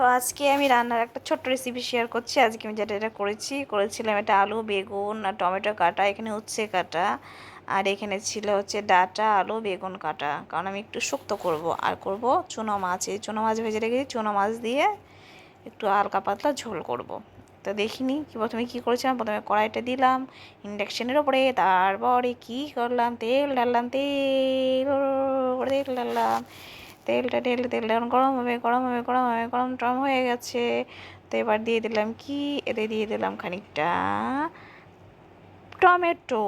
তো আজকে আমি রান্নার একটা ছোট্ট রেসিপি শেয়ার করছি। আজকে আমি যেটা এটা করেছি, করেছিলাম এটা আলু, বেগুন আর টমেটো কাটা, এখানে উচ্ছে কাটা। আর এখানে ছিল হচ্ছে ডাটা, আলু, বেগুন কাটা। কারণ আমি একটু শুক্তো করব। আর করব চুনো মাছ। এই চুনো মাছ ভেজে রেখেছি। চুনো মাছ দিয়ে একটু হালকা পাতলা ঝোল করব। তো দেখিনি কি প্রথমে কী করেছিলাম? প্রথমে কড়াইটা দিলাম, ইন্ডাকশানের ওপরে, তারপরে কী করলাম? তেল ডাললাম তেল তেল ডাললাম তেলটা ঢেলে তেলটা গরম হবে গরম হবে গরম হবে, গরম টরম হয়ে গেছে। তো এবার দিয়ে দিলাম কি? এতে দিয়ে দিলাম খানিকটা টমেটো।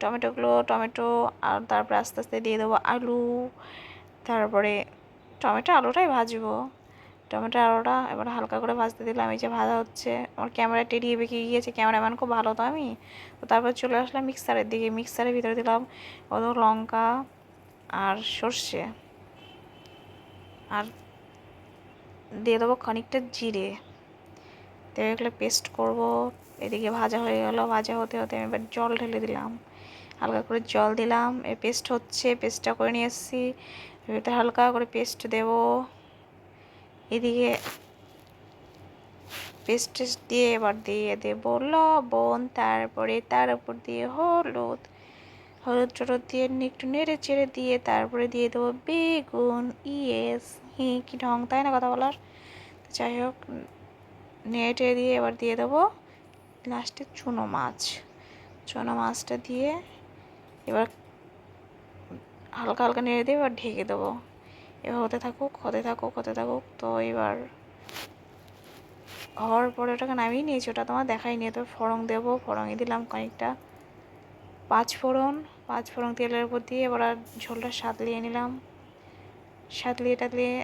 টমেটোগুলো, টমেটো আর তারপরে আস্তে আস্তে দিয়ে দেবো আলু। তারপরে টমেটো আলুটাই ভাজবো। টমেটো আলুটা এবার হালকা করে ভাজতে দিলাম, এই যে ভাজা হচ্ছে। আমার ক্যামেরা টেরিয়ে বেঁকে গিয়েছে, ক্যামেরাম্যান খুব ভালো তো আমি। তো তারপর চলে আসলাম মিক্সারের দিকে, মিক্সারের ভিতরে দিলাম কত লঙ্কা আর সর্ষে। আর দিয়ে দেবো খানিকটা জিরে। তো এগুলো পেস্ট করব। এদিকে ভাজা হয়ে গেল। ভাজা হতে হতে আমি এবার জল ঢেলে দিলাম। হালকা করে জল দিলাম। এ পেস্ট হচ্ছে। পেস্টটা করে নিয়ে এসেছি। এতে হালকা করে পেস্ট দেব। এদিকে পেস্ট দিয়ে এবার দিয়ে দেবো লবণ, তারপরে তার উপর দিয়ে হলুদ হলুদ টলুদ দিয়ে একটু নেড়ে চেড়ে দিয়ে তারপরে দিয়ে দেবো বেগুন, ইয়েস, হি, কি ঢং, তাই না কথা বলার? যাই হোক, নেড়ে দিয়ে এবার দিয়ে দেবো লাস্টে চুনো মাছ। চুনো মাছটা দিয়ে এবার হালকা হালকা নেড়ে দিয়ে এবার ঢেকে দেবো। এবার হতে থাকুক হতে থাকুক হতে থাকুক, তো এবার হওয়ার পরে ওটাকে নামিয়ে নিয়েছি, ওটা তোমার দেখাই নিয়ে তো ফড়ং দেবো, ফড়ঙে দিলাম খানিকটা পাঁচ ফোড়ন পাঁচ ফোড়ন তেলের উপর দিয়ে এবার আর ঝোলটা সাতলিয়ে নিলাম। সাতলিয়ে টাতলিয়ে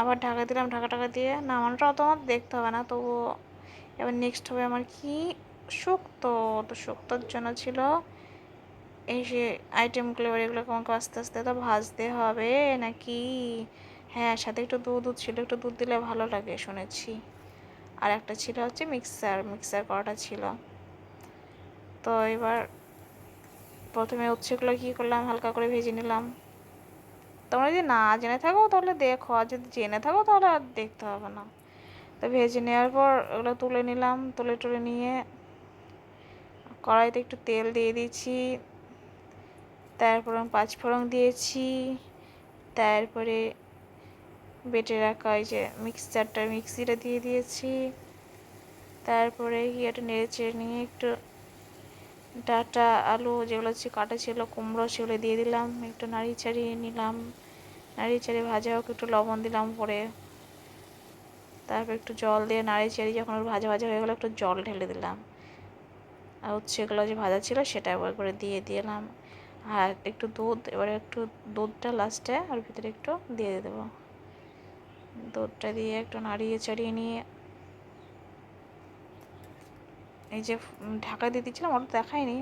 আবার ঢাকা দিলাম। ঢাকা টাকা দিয়ে নামানোটাও তোমার দেখতে হবে না। তবুও এবার নেক্সট হবে আমার কি? শুক্তো। তো শুক্তোর জন্য ছিল এই সে আইটেমগুলো এবার এগুলো আমাকে আস্তে আস্তে তো ভাজতে হবে নাকি? হ্যাঁ সাথে একটু দুধ দুধ ছিল। একটু দুধ দিলে ভালো লাগে শুনেছি। আর একটা ছিল হচ্ছে মিক্সার মিক্সার করাটা ছিল। তো এবার প্রথমে উচ্ছেগুলো কী করলাম, হালকা করে ভেজে নিলাম। তোমরা যদি না জেনে থাকো তাহলে দেখো, আর যদি জেনে থাকো তাহলে আর দেখতে হবে না। তো ভেজে নেওয়ার পর ওগুলো তুলে নিলাম, তুলে টুলে নিয়ে কড়াইতে একটু তেল দিয়ে দিয়েছি, তারপর পাঁচফোড়ন দিয়েছি, তারপরে বেটে রাখা ওই যে মিক্সচারটা মিক্সিটা দিয়ে দিয়েছি, তারপরে ইয়েটা নেড়ে চেড়ে নিয়ে একটু ডাটা, আলু যেগুলো হচ্ছে কাটা ছিল, কুমড়ো সেগুলো দিয়ে দিলাম, একটু নাড়ি ছাড়িয়ে নিলাম। নাড়ি ছাড়িয়ে ভাজা হোক, একটু লবণ দিলাম পরে তারপর একটু জল দিয়ে নাড়ি চাড়িয়ে যখন ওর ভাজা ভাজা হয়ে গেলো, একটু জল ঢেলে দিলাম। আর হচ্ছে এগুলো যে ভাজা ছিল, সেটা একবার করে দিয়ে দিলাম। আর একটু দুধ, এবারে একটু দুধটা লাস্টে আর ভিতরে একটু দিয়ে দেবো। দুধটা দিয়ে একটু নাড়িয়ে চাড়িয়ে নিয়ে এই যে ঢাকা দিয়ে দিচ্ছিলাম ওটা দেখায়নি।